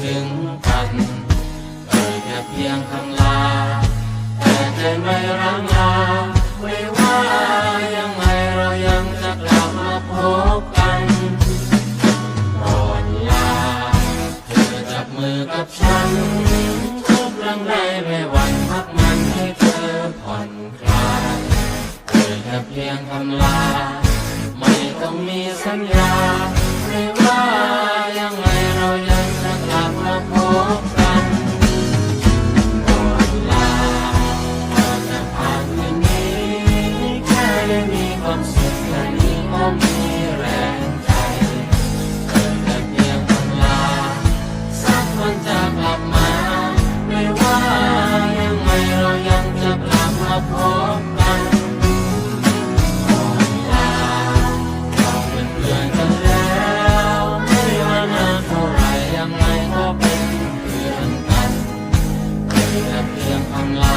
ถึงกันเอ่ยแค่เพียงคำลา แต่ใจไม่ร่างลาไม่ว่ายังไงเรายังจะกลับมาพบกันก่อนลาเธอจับมือกับฉันทุกเรื่องใดไม่หวันพักมันให้เธอผ่อนคลายเอ่ยแค่เพียงคำลา ไม่ต้องมีสัญญาไม่ว่า สุขแค่นี้ก็มีแรงใจเกิดแต่เพียงคำลา สักวันจะกลับมา ไม่ว่ายังไงเรายังจะกลับมาพบกันก่อนลาเราเป็นเพื่อนกันแล้วไม่ว่านานเท่าไรยังไงก็เป็นเพื่อนกันเพียงแต่เพียงคำลา